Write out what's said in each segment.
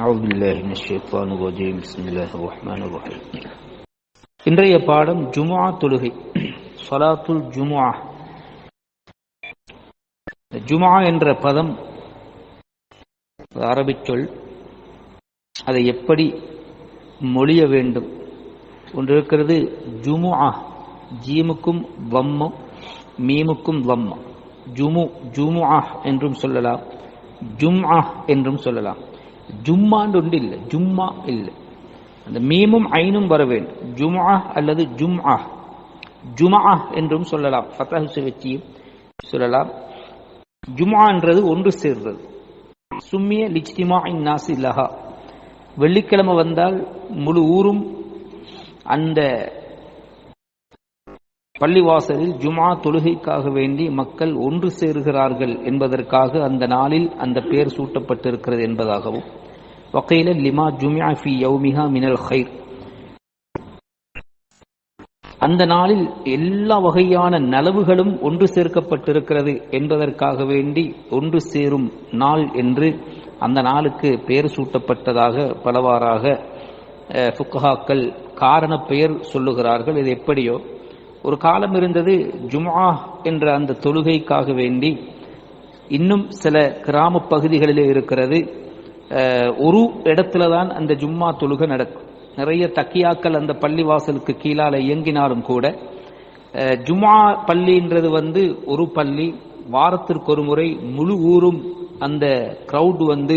அவுது பில்லாஹி மினஷ்ஷைத்தானிர் ரஜீம். பிஸ்மில்லாஹிர் ரஹ்மானிர் ரஹீம். இன்றைய பாடம் ஜுமுஆ தொழுகை. சலாத்துல் ஜுமுஆ. ஜுமா என்ற பதம் அரபி சொல். அதை எப்படி மொழிய வேண்டும்? ஒன்று இருக்கிறது ஜுமுஆ. ஜீமுக்கும் வம்மம் மீமுக்கும் வம்மம் ஜுமு ஜுமுஆ என்றும் சொல்லலாம். ஜும்ஆ என்றும் சொல்லலாம். ஜும்மாண்டு இல்லை ஜும்மா இல்லை. அந்த மீமும் ஐனும் வர வேண்டும். ஜும்ஆ அல்லது ஜும்ஆ. ஜுமா என்றும் சொல்லலாம். ஃபத்தஹ் வச்சியும் சொல்லலாம். ஜும்ஆன்றது ஒன்று சேர்றது சும்மிய லிஜ்திமா நாசி லஹா. வெள்ளிக்கிழமை வந்தால் முழு ஊரும் அந்த பள்ளிவாசலில் ஜுமா தொழுகைக்காக வேண்டி மக்கள் ஒன்று சேருகிறார்கள் என்பதற்காக அந்த நாளில் அந்த பெயர் சூட்டப்பட்டிருக்கிறது என்பதாகவும் وقيل லிமா جمع في يومها மினல் الخير. அந்த நாளில் எல்லா வகையான நலவுகளும் ஒன்று சேர்க்கப்பட்டிருக்கிறது என்பதற்காக வேண்டி ஒன்று சேரும் நாள் என்று அந்த நாளுக்கு பெயர் சூட்டப்பட்டதாக பலவாறாக ஃபுக்கஹாக்கள் காரண பெயர் சொல்லுகிறார்கள். இது எப்படியோ ஒரு காலம் இருந்தது ஜுமா என்ற அந்த தொழுகைக்காக வேண்டி இன்னும் சில கிராம பகுதிகளிலே இருக்கிறது. ஒரு இடத்துல தான் அந்த ஜும்மா தொழுகை நடக்கும். நிறைய தக்கியாக்கள் அந்த பள்ளி வாசலுக்கு கீழால இயங்கினாலும் கூட ஜும்மா பள்ளின்றது வந்து ஒரு பள்ளி வாரத்திற்கு ஒரு முறை முழு ஊரும் அந்த கிரவுட் வந்து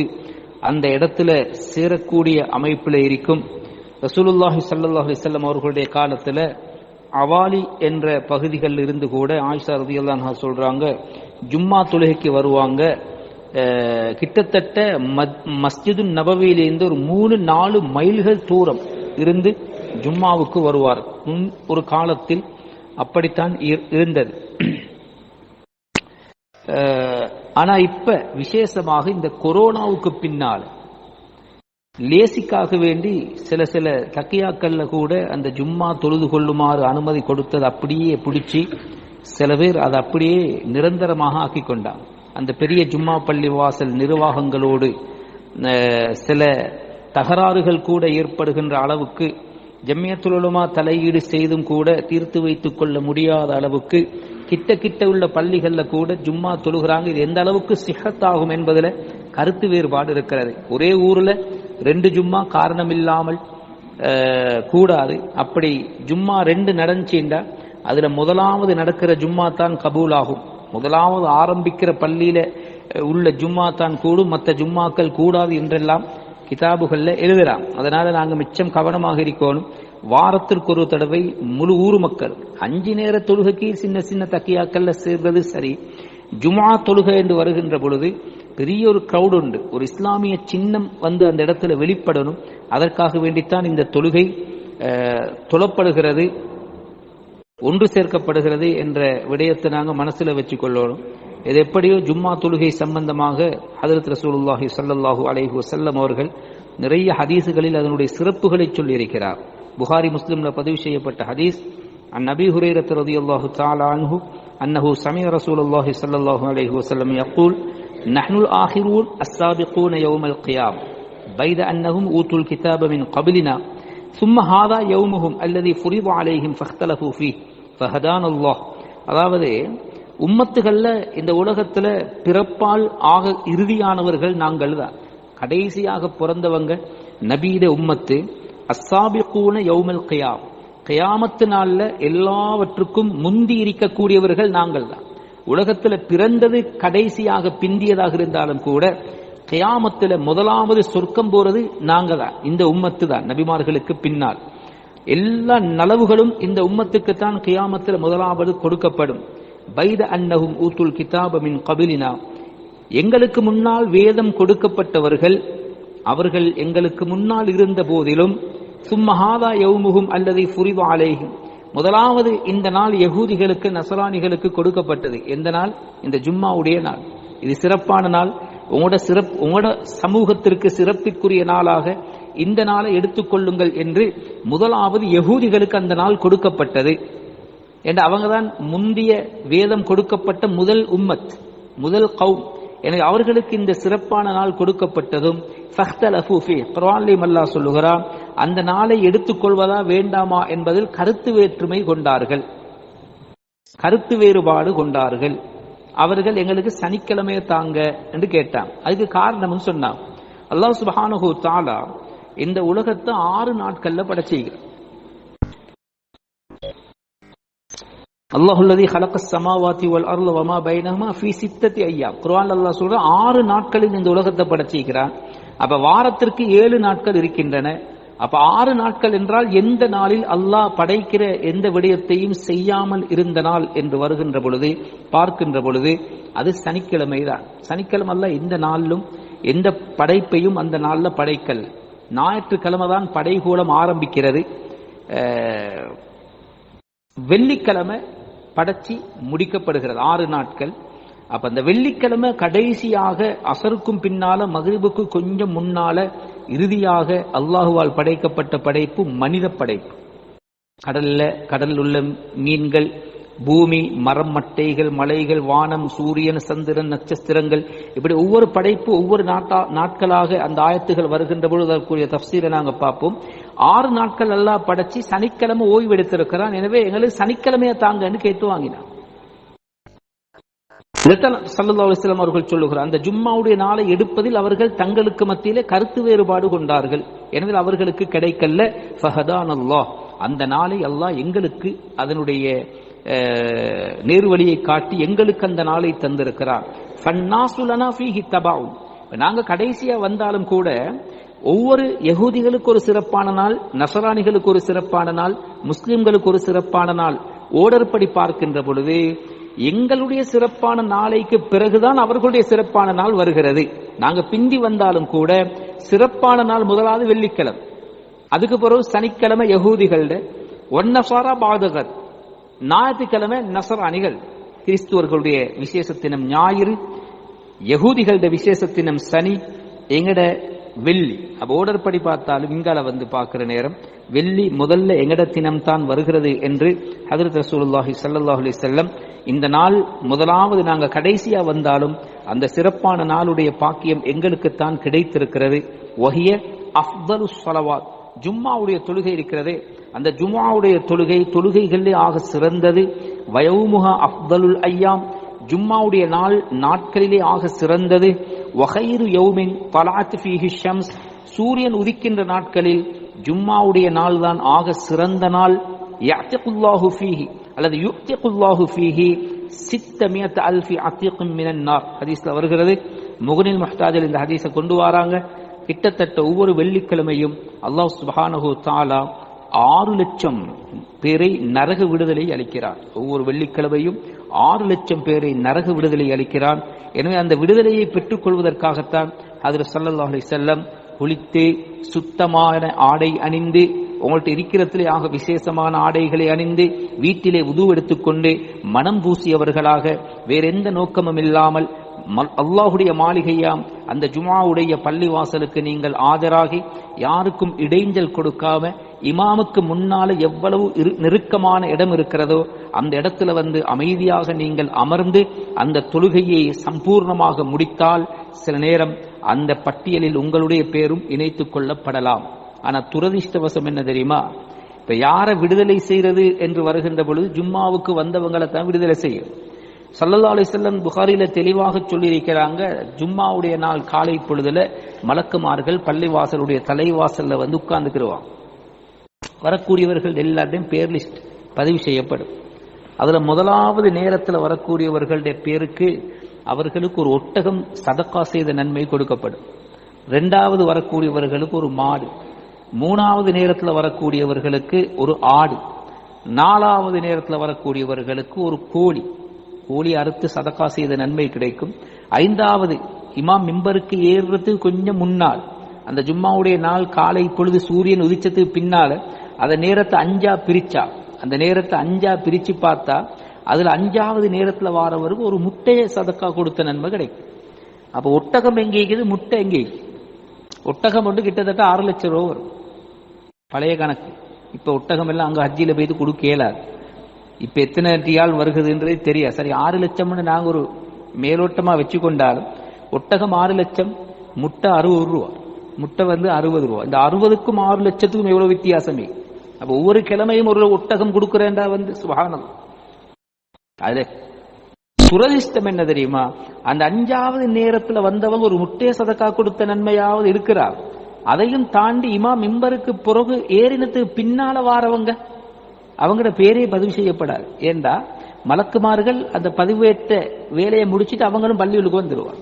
அந்த இடத்துல சேரக்கூடிய அமைப்பில் இருக்கும். ரசூலுல்லாஹி சல்லாஹ் அலிசல்லம் அவர்களுடைய காலத்தில் அவாலி என்ற பகுதிகளில் இருந்து கூட ஆயிஷா ரதியல்லான்ஹா சொல்றாங்க ஜும்மா தொழுகைக்கு வருவாங்க கிட்டத்தட்ட மஸ்ஜிது நபவியிலிருந்து ஒரு மூணு நாலு மைல்கள் தூரம் இருந்து ஜும்மாவுக்கு வருவார். முன் ஒரு காலத்தில் அப்படித்தான் இருந்தது. ஆனா இப்ப விசேஷமாக இந்த கொரோனாவுக்கு பின்னால் லேசிக்காக வேண்டி சில சில தக்கியாக்கள்ல கூட அந்த ஜும்மா தொழுது கொள்ளுமாறு அனுமதி கொடுத்தது அப்படியே பிடிச்சி சில பேர் அதை அப்படியே நிரந்தரமாக ஆக்கி கொண்டாங்க அந்த பெரிய ஜும்மா பள்ளி வாசல் நிர்வாகங்களோடு சில தகராறுகள் கூட ஏற்படுகின்ற அளவுக்கு ஜம்மியத்துலமா தலையீடு செய்தும் கூட தீர்த்து வைத்துக் கொள்ள முடியாத அளவுக்கு கிட்ட கிட்ட உள்ள பள்ளிகளில் கூட ஜும்மா தொழுகிறாங்க. இது எந்த அளவுக்கு சிஹத்தாகும் என்பதில் கருத்து வேறுபாடு இருக்கிறது. ஒரே ஊரில் ரெண்டு ஜும்மா காரணம் இல்லாமல் கூடாது. அப்படி ஜும்மா ரெண்டு நடந்துச்சுண்டா அதில் முதலாவது நடக்கிற ஜும்மா தான் கபூல் ஆகும் முதலாவது ஆரம்பிக்கிற பள்ளியில உள்ள ஜும்மா தான் கூடும் மற்ற ஜும்மாக்கள் கூடாது என்றெல்லாம் கிதாபுகளில் எழுதலாம் அதனால நாங்கள் மிச்சம் கவனமாக இருக்கணும். வாரத்திற்கு ஒரு தடவை முழு ஊர் மக்கள் அஞ்சு நேர தொழுகைக்கு சின்ன சின்ன தக்கியாக்கள்ல சேர்றது சரி. ஜுமா தொழுகை என்று வருகின்ற பொழுது பெரிய ஒரு க்ரௌடு உண்டு. ஒரு இஸ்லாமிய சின்னம் வந்து அந்த இடத்துல வெளிப்படணும். அதற்காக வேண்டித்தான் இந்த தொழுகை தொழப்படுகிறது. ஒன்று சேர்க்கப்படுகிறது என்ற விடயத்தை நாங்கள் மனசுல வச்சு கொள்ளணும் இது எப்படியோ ஜும்மா தொழுகை சம்பந்தமாக ஹதரத் ரசூலுல்லாஹி சல்லாஹூ அலைஹி வசல்லம் அவர்கள் நிறைய ஹதீஸுகளில் அதனுடைய சிறப்புகளை சொல்லியிருக்கிறார் புகாரி முஸ்லிம்ல பதிவு செய்யப்பட்ட ஹதீஸ் அன் நபி ஹுரேரத் ரதியுல்லாஹு தாலா அன்ஹு أنه سمع رسول الله صلى الله عليه وسلم يقول نحن الآخرون السابقون يوم القيامة بيد أنهم أوتوا الكتاب من قبلنا ثم هذا يومهم الذي فرض عليهم فاختلفوا فيه ஃபஹதான் அல்லாஹ் அதாவது உம்மத்துகளில் இந்த உலகத்தில் பிறப்பால் ஆக இறுதியானவர்கள் நாங்கள் தான். கடைசியாக பிறந்தவங்க நபீத உம்மத்து அசாபிகூன யௌமல் கயாம். கயாமத்து நாளில் எல்லாவற்றுக்கும் முந்தி இருக்கக்கூடியவர்கள் நாங்கள் தான். உலகத்தில் பிறந்தது கடைசியாக பிந்தியதாக இருந்தாலும் கூட கயாமத்தில் முதலாவது சொர்க்கம் போறது நாங்கள் தான் இந்த உம்மத்து தான் நபிமார்களுக்கு பின்னால். எல்லா நலவுகளும் இந்த உம்மத்துக்குத்தான் கியாமத்தில் முதலாவது கொடுக்கப்படும். பைத அன்னகும் ஊத்துல் கிதாபமின் கபிலினா. எங்களுக்கு முன்னால் வேதம் கொடுக்கப்பட்டவர்கள் அவர்கள் எங்களுக்கு முன்னால் இருந்த போதிலும் சும்மஹாதா யவுமுகும் அல்லது புரிவாலேகும் முதலாவது இந்த நாள் யகூதிகளுக்கு நசராணிகளுக்கு கொடுக்கப்பட்டது. எந்த நாள்? இந்த ஜும்மாவுடைய நாள். இது சிறப்பான நாள். உங்களோட சிறப் உங்களோட சமூகத்திற்கு சிறப்பிற்குரிய நாளாக இந்த நாளை எடுத்துக்கொள்ளுங்கள் என்று முதலாவது யகூதிகளுக்கு அந்த நாள் கொடுக்கப்பட்டது. என்று அவங்க தான் முந்திய வேதம் கொடுக்கப்பட்ட முதல் உம்மத் முதல் கௌம். எனவே அவர்களுக்கு இந்த சிறப்பான நாள் கொடுக்கப்பட்டதும் ஃபஹ்தலஃபு ஃபீ. குர்ஆனிலே அல்லாஹ் சொல்லுகிறான் அந்த நாளை எடுத்துக்கொள்வதா வேண்டாமா என்பதில் கருத்து வேற்றுமை கொண்டார்கள். கருத்து வேறுபாடு கொண்டார்கள். அவர்கள் எங்களுக்கு சனிக்கிழமையை தாங்க என்று கேட்டான். அதுக்கு காரணம்னு சொன்னான். அல்லாஹ் சுப்ஹானஹு தாலா இந்த உலகத்தை ஆறு நாட்கள்ல படைச்சிருக்கிறான் அல்லாஹுல்லதி ஹலக்க சமாவாத்தி வல் அருள் வமா பைனஹுமா சித்தத்தி ஐயா குரான் அல்லாஹ் சொல்ற ஆறு நாட்களில் இந்த உலகத்தை படைச்சிருக்கிறான். அப்ப வாரத்திற்கு ஏழு நாட்கள் இருக்கின்றன. அப்ப ஆறு நாட்கள் என்றால் எந்த நாளில் அல்லாஹ் படைக்கிற எந்த விடயத்தையும் செய்யாமல் இருந்த நாள் என்று வருகின்ற பொழுது பார்க்கின்ற பொழுது அது சனிக்கிழமை தான் சனிக்கிழமை அல்ல எந்த நாளிலும் எந்த படைப்பையும் அந்த நாளில் படைக்கல். ஞாயிற்றுக்கிழமை தான் படைகூலம் ஆரம்பிக்கிறது. வெள்ளிக்கிழமை படைச்சி முடிக்கப்படுகிறது ஆறு நாட்கள். அப்ப அந்த வெள்ளிக்கிழமை கடைசியாக அசருக்கும் பின்னால மகிழ்வுக்கு கொஞ்சம் முன்னால இறுதியாக அல்லாஹுவால் படைக்கப்பட்ட படைப்பு மனித படைப்பு. கடல்ல கடலில் உள்ள மீன்கள் பூமி மரம் மட்டைகள் மலைகள் வானம் சூரியன் சந்திரன் நட்சத்திரங்கள் இப்படி ஒவ்வொரு படைப்பு ஒவ்வொரு நாட்டா நாட்களாக அந்த ஆயத்துகள் வருகின்ற பொழுது அதற்குரிய தப்சீரை நாங்க பார்ப்போம். ஆறு நாட்கள் எல்லாம் படைச்சி சனிக்கிழமை ஓய்வு எடுத்திருக்கிறான் எனவே எங்களுக்கு சனிக்கிழமையை தாங்கன்னு கேட்டு வாங்கினான் இதைத்தான் அவர்கள் சொல்லுகிறார் அந்த ஜும்மாவுடைய நாளை எடுப்பதில் அவர்கள் தங்களுக்கு மத்தியிலே கருத்து வேறுபாடு கொண்டார்கள். எனவே அவர்களுக்கு கிடைக்கல. ஃபஹதான் அல்லாஹ் அந்த நாளை அல்லாஹ் எங்களுக்கு அதனுடைய நேர்வழியை காட்டி எங்களுக்கு அந்த நாளை தந்திருக்கிறார். நாங்கள் ஃபீஹி கடைசியா வந்தாலும் கூட ஒவ்வொரு யகூதிகளுக்கு ஒரு சிறப்பான நாள் நசரானிகளுக்கு ஒரு சிறப்பான நாள் முஸ்லிம்களுக்கு ஒரு சிறப்பான நாள் ஓடர்படி பார்க்கின்ற பொழுது எங்களுடைய சிறப்பான நாளைக்கு பிறகுதான் அவர்களுடைய சிறப்பான நாள் வருகிறது. நாங்க பிந்தி வந்தாலும் கூட சிறப்பான நாள் முதலாவது வெள்ளிக்கிழமை. அதுக்கு பிறகு சனிக்கிழமை யகூதிகள ஒன்னசாரா பாதகர். ஞாயிற்றுக்கிழமை நசராணிகள் கிறிஸ்துவர்களுடைய விசேஷத்தினம் ஞாயிறு யகூதிகளோட விசேஷத்தினம் சனி எங்கட வெள்ளி. அப்ப ஓடர் படி பார்த்தாலும் இங்கால வந்து பார்க்கிற நேரம் வெள்ளி முதல்ல எங்கட தினம் தான் வருகிறது என்று ஹதரத் ரசூலுல்லாஹி சல்லாஹ் அலி செல்லம் இந்த நாள் முதலாவது நாங்கள் கடைசியா வந்தாலும் அந்த சிறப்பான நாளுடைய பாக்கியம் எங்களுக்குத்தான் கிடைத்திருக்கிறது. வஹிய அஃதலு சலவாத் ஜும்மாவுடைய தொழுகை இருக்கிறதே அந்த ஜும்மாவுடைய தொழுகை தொழுகைகளிலே ஆக சிறந்தது. வயவுமுக அஃதலுல் ஐயாம். ஜும்மாவுடைய நாள் நாட்களிலே ஆக சிறந்தது. வகைரு யௌமின் பலாத் ஃபீஹி ஷம்ஸ். சூரியன் உதிக்கின்ற நாட்களில் ஜும்மாவுடைய நாள் தான் ஆக சிறந்த நாள். யஅத்திகுல்லாஹு ஃபீஹி அல்லது யுக்திகுல்லாஹு ஃபீஹி. சித்தமியத் அல்ஃபி அத்திகும் மினன் நார். ஹதீஸ்ல வருகிறது. முகனில் மஹ்தாஜில் இந்த ஹதீஸை கொண்டு வராங்க. கிட்டத்தட்ட ஒவ்வொரு வெள்ளிக்கிழமையும் அல்லாஹ் சுபானஹு தாலா ஆறு லட்சம் பேரை நரக விடுதலை அளிக்கிறார். ஒவ்வொரு வெள்ளிக்கிழமையும் ஆறு லட்சம் பேரை நரக விடுதலை அளிக்கிறான். எனவே அந்த விடுதலையை பெற்றுக் கொள்வதற்காகத்தான் அதில் சல்லல்லாஹு அலி செல்லம் குளித்து சுத்தமான ஆடை அணிந்து உங்கள்கிட்ட இருக்கிறத்திலே ஆக விசேஷமான ஆடைகளை அணிந்து வீட்டிலே உது எடுத்துக்கொண்டு மனம் பூசியவர்களாக வேறெந்த நோக்கமும் இல்லாமல் அல்லாஹுடைய மாளிகையாம் அந்த ஜுமாவுடைய பள்ளிவாசலுக்கு நீங்கள் ஆஜராகி யாருக்கும் இடைஞ்சல் கொடுக்காம இமாமுக்கு முன்னால எவ்வளவு இரு- நெருக்கமான இடம் இருக்கிறதோ அந்த இடத்துல வந்து அமைதியாக நீங்கள் அமர்ந்து அந்த தொழுகையை சம்பூர்ணமாக முடித்தால் சில நேரம் அந்த பட்டியலில் உங்களுடைய பேரும் இணைத்துக் கொள்ளப்படலாம். ஆனா துரதிர்ஷ்டவசம் என்ன தெரியுமா? இப்ப யாரை விடுதலை செய்யறது என்று வருகின்ற பொழுது ஜும்மாவுக்கு வந்தவங்களை தான் விடுதலை செய்யும். சல்லல்லா அலிசல்லம் புகாரில தெளிவாக சொல்லியிருக்கிறாங்க ஜும்மாவுடைய நாள் காலை பொழுதுல மலக்குமார்கள் பள்ளிவாசலுடைய தலைவாசல்ல வந்து உட்கார்ந்துக்கிடுவாங்க வரக்கூடியவர்கள் எல்லாத்தையும் பேர் லிஸ்ட் பதிவு செய்யப்படும். அதில் முதலாவது நேரத்தில் வரக்கூடியவர்களுடைய பேருக்கு அவர்களுக்கு ஒரு ஒட்டகம் சதக்கா செய்த நன்மை கொடுக்கப்படும். ரெண்டாவது வரக்கூடியவர்களுக்கு ஒரு மாடு. மூணாவது நேரத்தில் வரக்கூடியவர்களுக்கு ஒரு ஆடு. நாலாவது நேரத்தில் வரக்கூடியவர்களுக்கு ஒரு கோழி. கோழி அறுத்து சதக்கா செய்த நன்மை கிடைக்கும். ஐந்தாவது இமாம் மிம்பருக்கு ஏறுறதுக்கு கொஞ்சம் முன்னால். அந்த ஜும்மாவுடைய நாள் காலை பொழுது சூரியன் உதிச்சதுக்கு பின்னால அந்த நேரத்தை அஞ்சா பிரிச்சா. அந்த நேரத்தை அஞ்சா பிரிச்சு பார்த்தா அதுல அஞ்சாவது நேரத்துல வாரவருக்கு ஒரு முட்டையை சதக்கா கொடுத்த நன்மை கிடைக்கும். அப்ப ஒட்டகம் எங்க இருக்குது? முட்டை எங்கே ஒட்டகம் வந்து கிட்டத்தட்ட ஆறு லட்சம் ரூபா வரும். பழைய கணக்கு. இப்ப ஒட்டகம் எல்லாம் அங்க ஹஜ்ஜியில் போயிட்டு கொடுக்க இயலாது இப்ப எத்தனை டியால் வருகிறதுன்றது தெரியாது. சரி ஆறு லட்சம்னு நாங்க ஒரு மேலோட்டமா வச்சு கொண்டாலும் ஒட்டகம் ஆறு லட்சம் முட்டை அறுபது ரூபா. முட்டை வந்து அறுபது ரூபா. இந்த அறுபதுக்கும் ஆறு லட்சத்துக்கும் எவ்வளவு வித்தியாசமே? அப்ப ஒவ்வொரு கிழமையும் ஒரு ஒட்டகம் கொடுக்குறேன்டா வந்து சுபானம் அதுல துரதிஷ்டம் என்ன தெரியுமா? அந்த அஞ்சாவது நேரத்துல வந்தவங்க ஒரு முட்டைய சதக்கா கொடுத்த நன்மையாவது இருக்கிறார் அதையும் தாண்டி இமா மிம்பருக்கு பிறகு ஏறினத்துக்கு பின்னால வாரவங்க அவங்களோட பேரே பதிவு செய்யப்படாது. ஏண்டா? மலக்குமார்கள் அந்த பதிவேற்ற வேலையை முடிச்சுட்டு அவங்களும் பள்ளிகளுக்கு வந்துடுவாங்க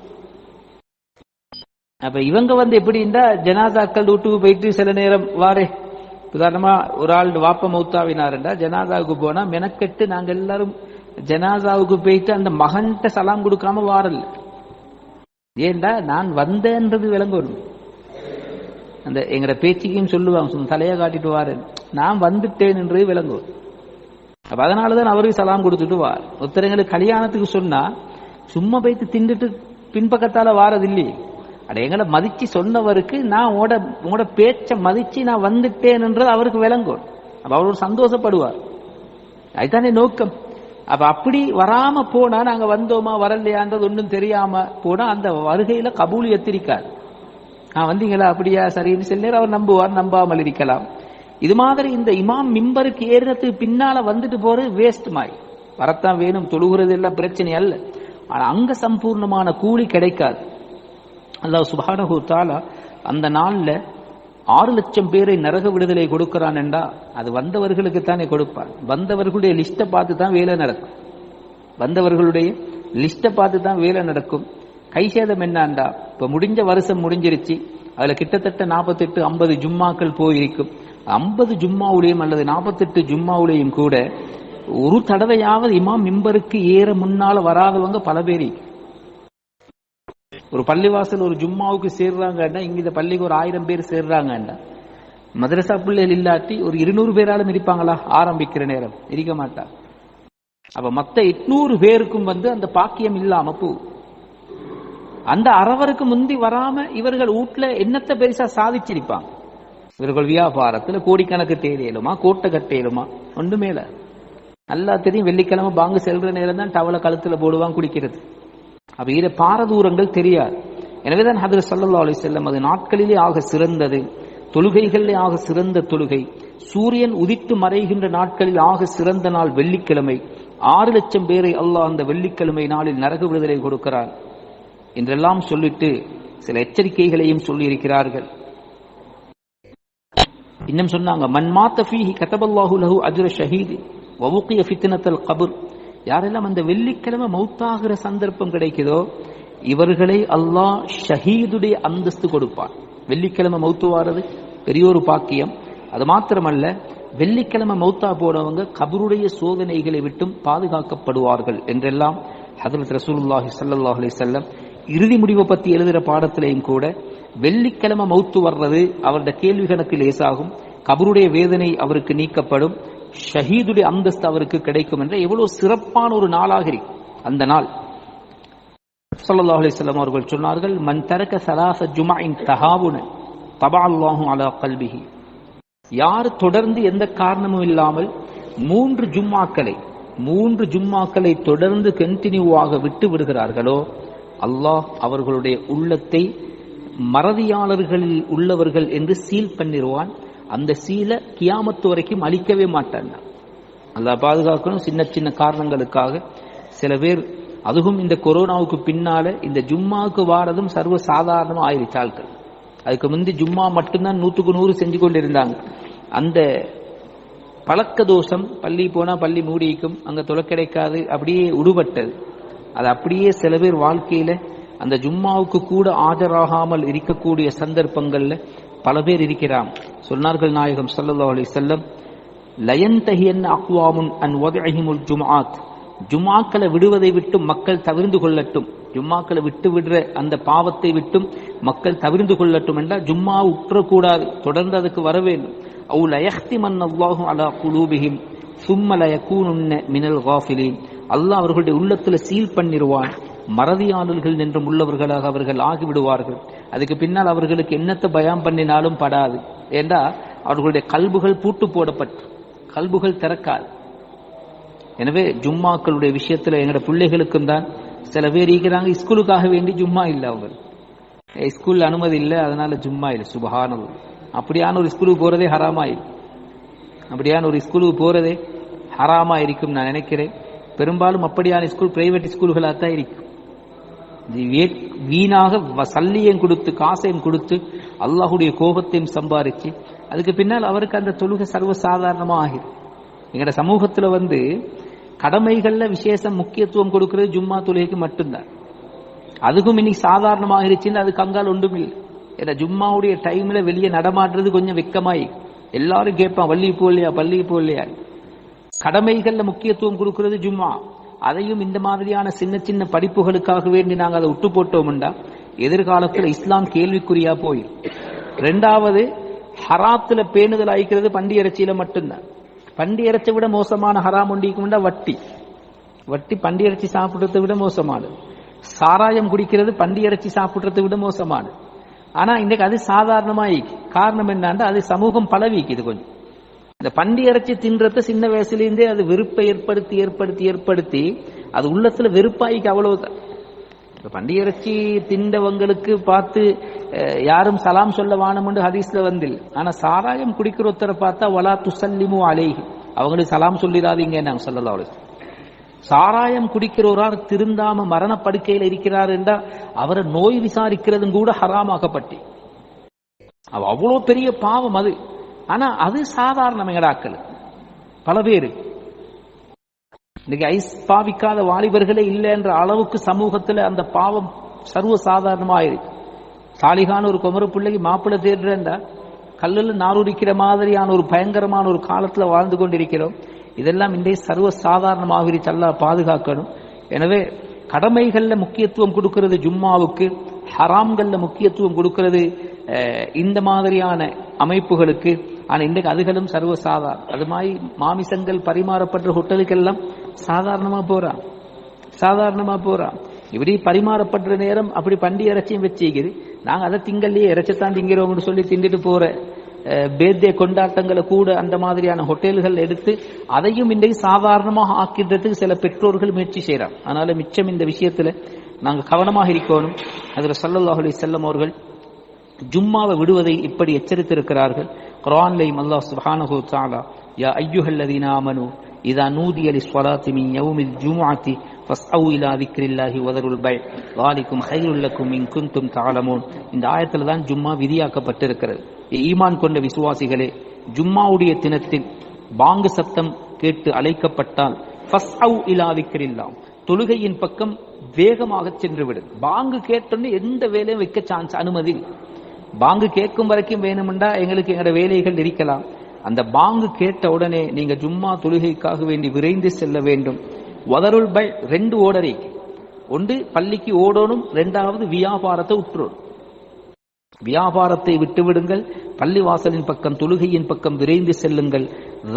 அப்ப இவங்க வந்து எப்படின்னா ஜனாதாக்கள் வீட்டுக்கு போயிட்டு சில நேரம் வாரே உதாரணமா ஒரு ஆள் வாப்ப மௌத்தாவினாருண்டா ஜனாதாவுக்கு போனா மெனக்கெட்டு நாங்க எல்லாரும் ஜனாதாவுக்கு போயிட்டு அந்த மகன்கிட்ட சலாம் கொடுக்காம வாரல. ஏண்டா நான் வந்தேன்றது விளங்கணும். அந்த எங்கட பேச்சுக்கையும் சொல்லுவாங்க சும்மா தலையை காட்டிட்டு வாரேன். நான் வந்துட்டேன்ன்றது விளங்கும் அப்ப அதனாலதான் அவருக்கு சலாம் கொடுத்துட்டு வார். ஒருத்தரங்களுக்கு கல்யாணத்துக்கு சொன்னா சும்மா போயிட்டு தின்னுட்டு பின்பக்கத்தால வாரது இல்லையே அட எங்களை மதிச்சு சொன்னவருக்கு நான் உங்களோட உங்களோட பேச்சை மதிச்சு நான் வந்துட்டேன்ன்றது அவருக்கு விளங்கும். அப்ப அவர் ஒரு சந்தோஷப்படுவார். அதுதானே நோக்கம். அப்ப அப்படி வராம போனா நாங்க வந்தோமா வரலையான்றது ஒன்றும் தெரியாம போனா அந்த வருகையில கபூல் எத்திரிக்காது ஆ வந்தீங்களா? அப்படியா? சரின்னு சில நேரம் அவர் நம்புவார் நம்பாமல் இருக்கலாம். இது மாதிரி இந்த இமாம் மிம்பருக்கு ஏறினத்துக்கு பின்னால வந்துட்டு போறது வேஸ்ட் மாய் வரத்தான் வேணும் தொழுகிறது எல்லாம் பிரச்சனை அல்ல. ஆனா அங்க சம்பூர்ணமான கூலி கிடைக்காது. அல்லாஹ் சுபானஹு தாலா அந்த நாளில் ஆறு லட்சம் பேரை நரக விடுதலை கொடுக்கிறான் என்றா அது வந்தவர்களுக்கு தானே கொடுப்பான். வந்தவர்களுடைய லிஸ்ட்டை பார்த்து தான் வேலை நடக்கும். வந்தவர்களுடைய லிஸ்ட்டை பார்த்து தான் வேலை நடக்கும். கை சேதம் என்னாண்டா? இப்போ முடிஞ்ச வருஷம் முடிஞ்சிருச்சு. அதில் கிட்டத்தட்ட நாற்பத்தெட்டு ஐம்பது ஜும்மாக்கள் போயிருக்கும். ஐம்பது ஜும்மாவுலேயும் அல்லது நாற்பத்தெட்டு ஜும்மாவுலையும் கூட ஒரு தடவையாவது இமாம் மிம்பருக்கு ஏற முன்னால் வராதவங்க பல பேர் ஒரு பள்ளிவாசல் ஒரு ஜும்மாவுக்கு சேர்றாங்கன்னா இங்க இந்த பள்ளிக்கு ஒரு ஆயிரம் பேர் சேர்றாங்கன்னா மதரசா பிள்ளைகள் இல்லாட்டி ஒரு இருநூறு பேராலும் இருப்பாங்களா ஆரம்பிக்கிற நேரம். இருக்க மாட்டா. அப்ப மத்த எட்நூறு பேருக்கும் வந்து அந்த பாக்கியம் இல்லாம போ. அந்த அரவருக்கு முந்தி வராம இவர்கள் வீட்டுல என்னத்தை பெருசா சாதிச்சிருப்பாங்க? இவர்கள் வியாபாரத்துல கோடிக்கணக்கு தேவையிலுமா கோட்டை கட்டையிலுமா ஒன்றுமே இல்ல. நல்லா தெரியும் வெள்ளிக்கிழமை பாங்கு செல்ற நேரம் தான் டவலை கழுத்துல போடுவான் குடிக்கிறது. அப்ப பாரதூரங்கள் தெரியாது. எனவேதான் ஹதர் சல்லா அலி செல்லம் அது நாட்களிலே ஆக சிறந்தது தொழுகைகளிலே ஆக சிறந்த தொழுகை சூரியன் உதித்து மறைகின்ற நாட்களில் ஆக சிறந்த நாள் வெள்ளிக்கிழமை ஆறு லட்சம் பேரை அல்லாஹ் அந்த வெள்ளிக்கிழமை நாளில் நரக விடுதலை கொடுக்கிறான் என்றெல்லாம் சொல்லிட்டு சில எச்சரிக்கைகளையும் சொல்லியிருக்கிறார்கள். இன்னும் சொன்னாங்க மன் மாத்த கதபல்லாஹு லஹு அஜுர ஷஹீதி வவுக்கிய ஃபித்னத்தல் கபுர். யாரெல்லாம் அந்த வெள்ளிக்கிழமை மௌத்தாகிற சந்தர்ப்பம் கிடைக்குதோ இவர்களை அல்லாஹ் ஷஹீதுடைய அந்தஸ்து கொடுப்பான். வெள்ளிக்கிழமை மௌத்து வாரது பெரிய ஒரு பாக்கியம். அது மாத்திரமல்ல வெள்ளிக்கிழமை மௌத்தா போனவங்க கபருடைய சோதனைகளை விட்டும் பாதுகாக்கப்படுவார்கள் என்றெல்லாம் ஹதரத் ரசூலுல்லாஹி சல்லாஹ் அலி செல்லம் இறுதி முடிவை பத்தி எழுதுகிற பாடத்திலையும் கூட வெள்ளிக்கிழமை மௌத்து வர்றது அவருடைய கேள்வி கணக்கு லேசாகும் கபருடைய வேதனை அவருக்கு நீக்கப்படும். ஷஹீதுடைய அந்தஸ்து அவருக்கு கிடைக்கும் என்ற எவ்வளவு சிறப்பான ஒரு நாளாக அந்த நாள். சல்லா அலிஸ்லாம் அவர்கள் சொன்னார்கள் மன் தரக்க சலாச ஜுமாஇன் தகாவுன தபா அல்லாஹும் அலா கல்விஹி யார் தொடர்ந்து எந்த காரணமும் இல்லாமல் மூன்று ஜும்மாக்களை மூன்று ஜும்மாக்களை தொடர்ந்து கண்டினியூவாக விட்டு விடுகிறார்களோ அல்லாஹ் அவர்களுடைய உள்ளத்தை மறதியாளர்களில் உள்ளவர்கள் என்று சீல் பண்ணிடுவான். அந்த சீலை கியாமத்து வரைக்கும் அழிக்கவே மாட்டான் அல்லாஹ் பாதுகாக்கணும் சின்ன சின்ன காரணங்களுக்காக. சில பேர் அதுவும் இந்த கொரோனாவுக்கு பின்னால இந்த ஜும்மாவுக்கு வாரதும் சர்வ சாதாரணமாக ஆயிடுச்சு ஆட்கள். அதுக்கு முந்தி ஜும்மா மட்டும்தான் நூற்றுக்கு நூறு செஞ்சு கொண்டிருந்தாங்க. அந்த பழக்க தோஷம் பள்ளி போனால் பள்ளி மூடிக்கும் அங்கே தொலை கிடைக்காது அப்படியே உடுபட்டது அது அப்படியே சில பேர் வாழ்க்கையில் அந்த ஜும்மாவுக்கு கூட ஆஜராகாமல் இருக்கக்கூடிய சந்தர்ப்பங்களில் பல பேர் இருக்கிறான் சொன்னார்கள் நாயகம் சல்லா அலி செல்லம் லயந்தகியன் அக்வாமுன் அன் ஒதஹிமுல் ஜுமாத் ஜும்மாக்களை விடுவதை விட்டும் மக்கள் தவிர்ந்து கொள்ளட்டும். ஜும்மாக்களை விட்டு விடுற அந்த பாவத்தை விட்டும் மக்கள் தவிர்ந்து கொள்ளட்டும் என்றால் ஜும்மா உற்றக்கூடாது. தொடர்ந்து அதுக்கு வர வேண்டும். அவு லயஹ்திமன் அல்லாஹு அலா குலூபிஹிம் சும்ம லயக்கூனுன்ன மினல் காஃபிலின். அல்லாஹ் அவர்களுடைய உள்ளத்தில் சீல் பண்ணிடுவான் மறதியாளர்கள் என்றும் உள்ளவர்களாக அவர்கள் ஆகிவிடுவார்கள். அதுக்கு பின்னால் அவர்களுக்கு என்னத்தை பயம் பண்ணினாலும் படாது. ஏண்டா? அவர்களுடைய கல்புகள் பூட்டு போடப்பட்டு கல்புகள் திறக்காது. எனவே ஜும்மாக்களுடைய விஷயத்துல எங்களோட பிள்ளைகளுக்கும் தான் சில பேர் இருக்கிறாங்க. ஸ்கூலுக்காக வேண்டி ஜும்மா இல்லை அவங்க. ஸ்கூலில் அனுமதி இல்லை அதனால ஜும்மா இல்லை. சுபகானது அப்படியான ஒரு ஸ்கூலுக்கு போறதே ஹராமாயி. அப்படியான ஒரு ஸ்கூலுக்கு போறதே ஹராமா இருக்கும் நான் நினைக்கிறேன். பெரும்பாலும் அப்படியான ஸ்கூல் பிரைவேட் ஸ்கூல்களாக தான் இருக்கும். வீணாக வ- சல்லியம் கொடுத்து காசையும் கொடுத்து அல்லாஹுடைய கோபத்தையும் சம்பாரிச்சு அதுக்கு பின்னால் அவருக்கு அந்த தொழுகை சர்வசாதாரணமாக ஆகிடும் எங்களோட சமூகத்துல வந்து கடமைகள்ல விசேஷம் முக்கியத்துவம் கொடுக்கிறது ஜும்மா தொழுகைக்கு மட்டும்தான். அதுக்கும் இன்னைக்கு சாதாரணமாகிருச்சுன்னு அது கங்கால் ஒன்றும் இல்லை. ஏன்னா ஜும்மாவுடைய டைம்ல வெளியே நடமாடுறது கொஞ்சம் வெக்கமாயி. எல்லாரும் கேட்பான் வள்ளி போகலையா பள்ளி போகலையா கடமைகள்ல முக்கியத்துவம் கொடுக்கிறது ஜும்மா. அதையும் இந்த மாதிரியான சின்ன சின்ன படிப்புகளுக்காக வேண்டி நாங்கள் அதை விட்டு போட்டோம்டா எதிர்காலத்தில் இஸ்லாம் கேள்விக்குறியா போயிடும் ரெண்டாவது ஹராத்துல பேணுதல் ஆயிக்கிறது பண்டி இறைச்சியில மட்டும்தான். பண்டி இறைச்சி விட மோசமான ஹராம் உண்டிக்கும்டா வட்டி. வட்டி பண்டி இறைச்சி சாப்பிடுறதை விட மோசமானது. சாராயம் குடிக்கிறது பண்டி இறைச்சி சாப்பிடுறதை விட மோசமானது. ஆனா இன்னைக்கு அது சாதாரணமாயி காரணம் என்னன்னா அது சமூகம் பழவிக்குது கொஞ்சம். இந்த பண்டி இறைச்சி தின்றத சின்ன வயசுலேருந்தே அது வெறுப்பை ஏற்படுத்தி ஏற்படுத்தி ஏற்படுத்தி அது உள்ளத்துல வெறுப்பாயிக்கு அவ்வளவுதான். பண்டி இறைச்சி தின்றவங்களுக்கு பார்த்து யாரும் சலாம் சொல்ல வானம்னு ஹதீஸ்ல வந்தில். ஆனா சாராயம் குடிக்கிற ஒருத்தரை பார்த்தா வலா துசல்லிமு அலேஹி. அவங்களுக்கு சலாம் சொல்லிடாதீங்க நாங்க சொல்லலாம் அவளுக்கு சாராயம் குடிக்கிறவரார் திருந்தாம மரணப்படுக்கையில் இருக்கிறார் என்றா அவரை நோய் விசாரிக்கிறதும் கூட ஹராமாகப்பட்டு அவ்வளோ பெரிய பாவம் அது. ஆனா அது சாதாரண எங்கடாக்கள் பல பேருக்கு இன்னைக்கு ஐஸ் பாவிக்காத வாலிபர்களே இல்லை என்ற அளவுக்கு சமூகத்தில் அந்த பாவம் சர்வ சாதாரணமாயிருக்கு சாலிகான ஒரு குமர பிள்ளைக்கு மாப்பிள்ளை தேடுறேன்டா. கல்லில் நாரூரிக்கிற மாதிரியான ஒரு பயங்கரமான ஒரு காலத்தில் வாழ்ந்து கொண்டிருக்கிறோம். இதெல்லாம் இன்றைய சர்வ சாதாரணமாக அல்லாஹ் பாதுகாக்கணும். எனவே கடமைகளில் முக்கியத்துவம் கொடுக்கிறது ஜும்மாவுக்கு ஹராம்களில் முக்கியத்துவம் கொடுக்கிறது இந்த மாதிரியான அமைப்புகளுக்கு. ஆனால் இன்றைக்கு அதுகளும் சர்வசாதாரணம் அது மாதிரி மாமிசங்கள் பரிமாறப்படுற ஹோட்டலுக்கெல்லாம் சாதாரணமாக போறான் சாதாரணமாக போறான் இப்படி பரிமாறப்படுற நேரம் அப்படி பண்டி இறைச்சியும் வச்சுக்குது நாங்கள் அதை திங்கள்லயே இறைச்சத்தான் திங்கிறோம்னு சொல்லி திண்டுட்டு போற பேர்தே கொண்டாட்டங்களை கூட அந்த மாதிரியான ஹோட்டல்கள் எடுத்து அதையும் இன்றைக்கு சாதாரணமாக ஆக்கின்றதுக்கு சில பெற்றோர்கள் முயற்சி செய்கிறான் அதனால மிச்சம் இந்த விஷயத்தில் நாங்கள் கவனமாக இருக்கணும். அதில் சல்லல்லாஹு அலைஹி வஸல்லம் அவர்கள் ஜும்மாவை விடுவதை இப்படி எச்சரித்திருக்கிறார்கள். குரான்லையும் அல்லாஹ் சுப்ஹானஹு சாலா யா ஐயுஹல்லதீனாமனு إذا نودي للصلاة من يوم الجمعة ஜும்ஆத்தி ஃபஸ்அவு இலா திக்ரில்லாஹி வதருல் பை வாலிக்கும் ஹைருல்லக்கும் இன் குன்தும் தஅலமூன் இந்த ஆயத்தில் தான் ஜும்மா விதியாக்கப்பட்டிருக்கிறது. ஈமான் கொண்ட விசுவாசிகளே ஜும்மாவுடைய தினத்தில் பாங்கு சத்தம் கேட்டு அழைக்கப்பட்டால் ஃபஸ்அவு இலா விக்ரில்லாம் தொழுகையின் பக்கம் வேகமாக சென்று விடும் பாங்கு கேட்டோன்னு எந்த வேலையும் வைக்க சான்ஸ் அனுமதி பாங்கு கேட்கும் வரைக்கும் வேணுமெண்டா எங்களுக்கு எங்களோட வேலைகள் இருக்கலாம். அந்த பாங்கு கேட்ட உடனே நீங்க ஜும்மா தொழுகைக்காக வேண்டி விரைந்து செல்ல வேண்டும். வதருள் பை ரெண்டு ஓடரை. ஒன்று பள்ளிக்கு ஓடணும். ரெண்டாவது வியாபாரத்தை உற்றுணும். வியாபாரத்தை விட்டுவிடுங்கள். பள்ளிவாசலின் பக்கம் தொழுகையின் பக்கம் விரைந்து செல்லுங்கள்.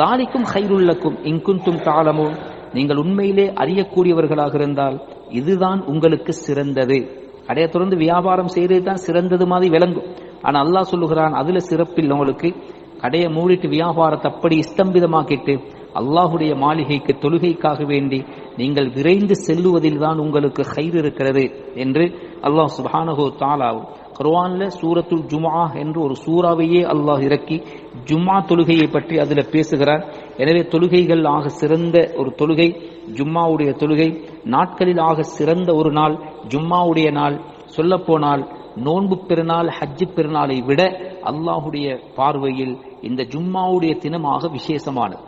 ராலிக்கும் ஹைருள்ளக்கும் இங்குந்தும் தாளமும் நீங்கள் உண்மையிலே அறியக்கூடியவர்களாக இருந்தால் இதுதான் உங்களுக்கு சிறந்தது. கடையை தொடர்ந்து வியாபாரம் செய்கிறது தான் சிறந்தது மாதிரி விளங்கும். ஆனால் அல்லாஹ் சொல்லுகிறான் அதுல சிறப்பில் உங்களுக்கு கடையை மூடிட்டு வியாபாரத்தை அப்படி ஸ்தம்பிதமாக்கிட்டு அல்லாஹுடைய மாளிகைக்கு தொழுகைக்காக வேண்டி நீங்கள் விரைந்து செல்லுவதில் தான் உங்களுக்கு ஹைர் இருக்கிறது என்று அல்லாஹ் சுப்ஹானஹு தாலா குர்வான்ல சூரத்துல் ஜுமா என்று ஒரு சூறாவையே அல்லாஹ் இறக்கி ஜும்மா தொழுகையை பற்றி அதில் பேசுகிறார். எனவே தொழுகைகள் ஆக சிறந்த ஒரு தொழுகை ஜும்மாவுடைய தொழுகை நாட்களில் ஆக சிறந்த ஒரு நாள் ஜும்மாவுடைய நாள் சொல்லப்போனால் நோன்பு பெருநாள் ஹஜ்ஜு பெருநாளை விட அல்லாஹுடைய பார்வையில் இந்த ஜும்மாவுடைய தினமாக விசேஷமானது.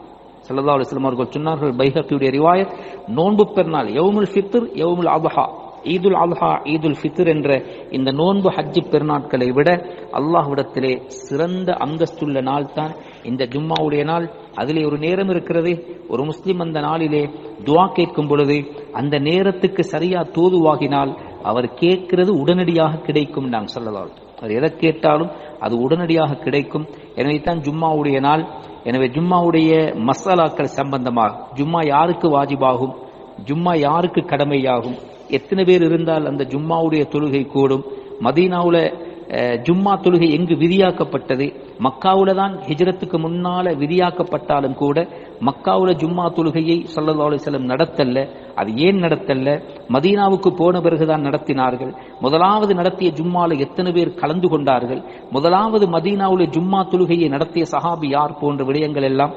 சல்லா அலைஹி அவர்கள் சொன்னார்கள் பைஹக்கியுடைய ரிவாயத் நோன்பு பெருநாள் யவுமுல் ஃபித்ர் யவுமுல் அல்ஹா ஈதுல் அல்ஹா ஈதுல் ஃபித்ர் என்ற இந்த நோன்பு ஹஜ்ஜி பெருநாட்களை விட அல்லாஹ்விடத்திலே சிறந்த அந்தஸ்துள்ள நாள் தான் இந்த ஜும்மாவுடைய நாள். அதிலே ஒரு நேரம் இருக்கிறது ஒரு முஸ்லிம் அந்த நாளிலே துவா கேட்கும் பொழுது அந்த நேரத்துக்கு சரியா தோதுவாகினால் அவர் கேட்கிறது உடனடியாக கிடைக்கும் நாங்கள் சொல்லலாம் அவர் எதை கேட்டாலும் அது உடனடியாக கிடைக்கும். எனவே தான் ஜும்மாவுடைய நாள். எனவே ஜும்மாவுடைய மசாலாக்கள் சம்பந்தமாக ஜும்மா யாருக்கு வாஜிபாகும்? ஜும்மா யாருக்கு கடமையாகும்? எத்தனை பேர் இருந்தால் அந்த ஜும்மாவுடைய தொழுகை கூடும்? மதீனாவில் ஜும்மா தொழுகை எங்கு விதியாக்கப்பட்டது? மக்காவுல தான் ஹிஜ்ரத்துக்கு முன்னால விதியாக்கப்பட்டாலும் கூட மக்காவுல ஜும்மா தொழுகையை ஸல்லல்லாஹு அலைஹி நடத்தல்ல. அது ஏன் நடத்தல்ல? மதீனாவுக்கு போன பிறகுதான் நடத்தினார்கள். முதலாவது நடத்திய ஜும்மால எத்தனை பேர் கலந்து கொண்டார்கள்? முதலாவது மதீனாவுல ஜும்மா தொழுகையை நடத்திய சஹாபி யார் போன்ற விடயங்கள் எல்லாம்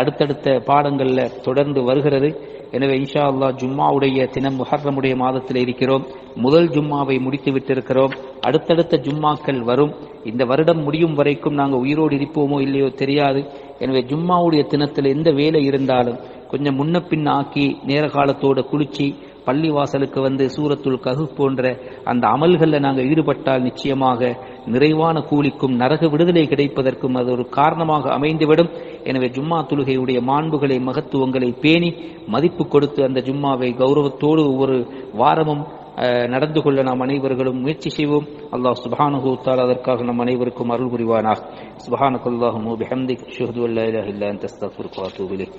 அடுத்தடுத்த பாடங்கள்ல தொடர்ந்து வருகிறது. எனவே இன்ஷா அல்லாஹ் ஜும்மாவுடைய தினம் முஹர்ரமுடைய மாதத்தில் இருக்கிறோம். முதல் ஜும்மாவை முடித்து விட்டிருக்கிறோம். அடுத்தடுத்த ஜும்மாக்கள் வரும். இந்த வருடம் முடியும் வரைக்கும் நாங்கள் உயிரோடு இருப்போமோ இல்லையோ தெரியாது. எனவே ஜும்மாவுடைய தினத்தில் எந்த வேலை இருந்தாலும் கொஞ்சம் முன்ன பின்ன ஆக்கி நேர காலத்தோட குளிச்சு பள்ளி வாசலுக்கு வந்து சூரத்துள் ககு போன்ற அந்த அமல்களில் நாங்கள் ஈடுபட்டால் நிச்சயமாக நிறைவான கூலிக்கும் நரக விடுதலை கிடைப்பதற்கும் அது ஒரு காரணமாக அமைந்துவிடும். எனவே ஜும்மா தொழுகையுடைய மாண்புகளை மகத்துவங்களை பேணி மதிப்பு கொடுத்து அந்த ஜும்மாவை கௌரவத்தோடு ஒவ்வொரு வாரமும் நடந்து கொள்ள நாம் அனைவர்களும் முயற்சி செய்வோம் அல்லாஹ் சுப்ஹானஹு தஆலா அதற்காக நம் அனைவருக்கும் அருள் புரிவானாக சுப்ஹானக்கல்லாஹு பிஹம்திக் அஷ்ஹது அல்லா இலாஹா இல்லா அன்த அஸ்தக்ஃபிருக்க வ அத்தூபு இலைக்